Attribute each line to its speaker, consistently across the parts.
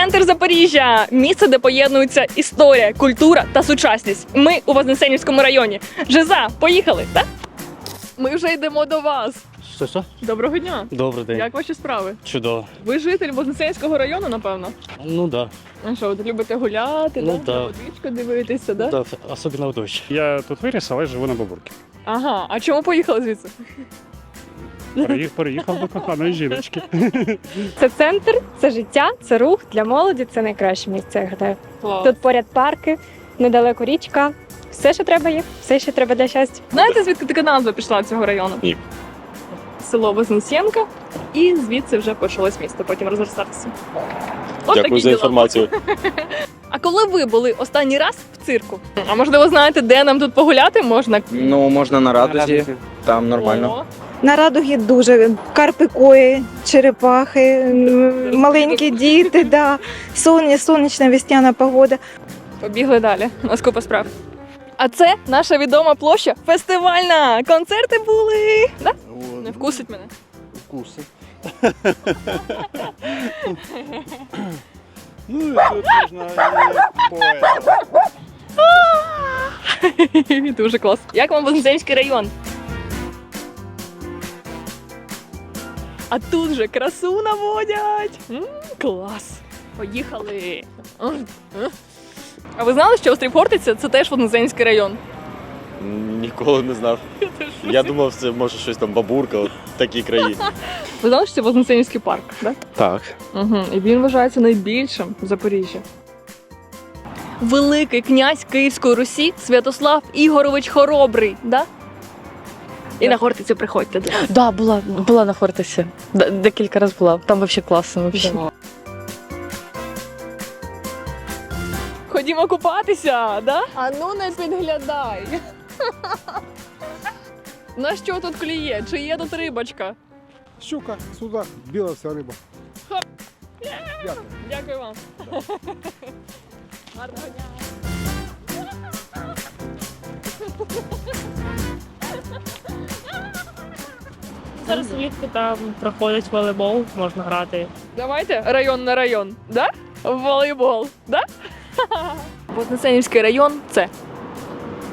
Speaker 1: Центр Запоріжжя місце, де поєднуються історія, культура та сучасність. Ми у Вознесенівському районі. Жиза, поїхали, так? Ми вже йдемо до вас.
Speaker 2: Що що?
Speaker 1: Доброго дня.
Speaker 2: Добрий день.
Speaker 1: Як ваші справи?
Speaker 2: Чудово.
Speaker 1: Ви житель Вознесенського району, напевно.
Speaker 2: Ну да.
Speaker 1: А що, ви любите гуляти,
Speaker 2: Ну,
Speaker 1: да?
Speaker 2: да.
Speaker 1: водичку дивитися, да?
Speaker 2: да. Особливо дощ.
Speaker 3: Я тут виріс, але живу на бабурки.
Speaker 1: Ага, а чому поїхали звідси?
Speaker 3: Переїхав, переїхав до коханої жіночки.
Speaker 4: Це центр, це життя, це рух для молоді. Це найкраще місце, я гадаю. Тут поряд парки, недалеко річка. Все, що треба є, все, що треба для щастя.
Speaker 1: Знаєте, звідки така назва пішла цього району?
Speaker 3: Ні.
Speaker 1: Село Вознесенка, і звідси вже почалось місто потім розростатися. От такі
Speaker 5: Дякую за
Speaker 1: діла.
Speaker 5: інформацію.
Speaker 1: А коли ви були останній раз в цирку? А можливо, знаєте, де нам тут погуляти можна?
Speaker 6: Ну, можна на радузі, там нормально.
Speaker 1: О,
Speaker 7: На радугі дуже карпикої, черепахи, маленькі діти, да. Сон, сонячна весняна погода.
Speaker 1: Побігли далі. У нас купа справ. А це наша відома площа фестивальна. Концерти були. Да? Не вкусить мене.
Speaker 2: Вкуси. ну і тут можна.
Speaker 1: Дуже клас. Як вам Вознесенський район? А тут же красу наводять. М, клас. Поїхали. М, м. А ви знали, що острів Хортиця це теж Вознесенський район?
Speaker 5: Ніколи не знав. Я думав, це може щось там бабурка, от такі краї.
Speaker 1: Ви знали, що це Вознесенський парк, да?
Speaker 5: Так.
Speaker 1: Угу. І він вважається найбільшим в Запоріжжі. Великий князь Київської Русі Святослав Ігорович Хоробрий, да? І на Хортицю приходьте. нас.
Speaker 8: Да, була, була на Хортисі. Д- Декілька разів була. Там взагалі класно. Вообще.
Speaker 1: Ходімо купатися, да? А ну не підглядай. На що тут клює? Чи є тут рибочка?
Speaker 9: Щука, судак, біла вся риба. Дякую.
Speaker 1: Дякую вам.
Speaker 10: Зараз влітку там проходить волейбол, можна грати.
Speaker 1: Давайте район на район, да? Волейбол, да? Вознесенівський район це.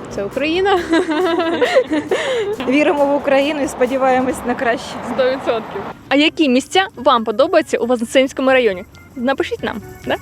Speaker 4: Це Україна.
Speaker 7: Віримо в Україну і сподіваємось на краще.
Speaker 1: 100%. А які місця вам подобаються у Вознесенському районі? Напишіть нам, да?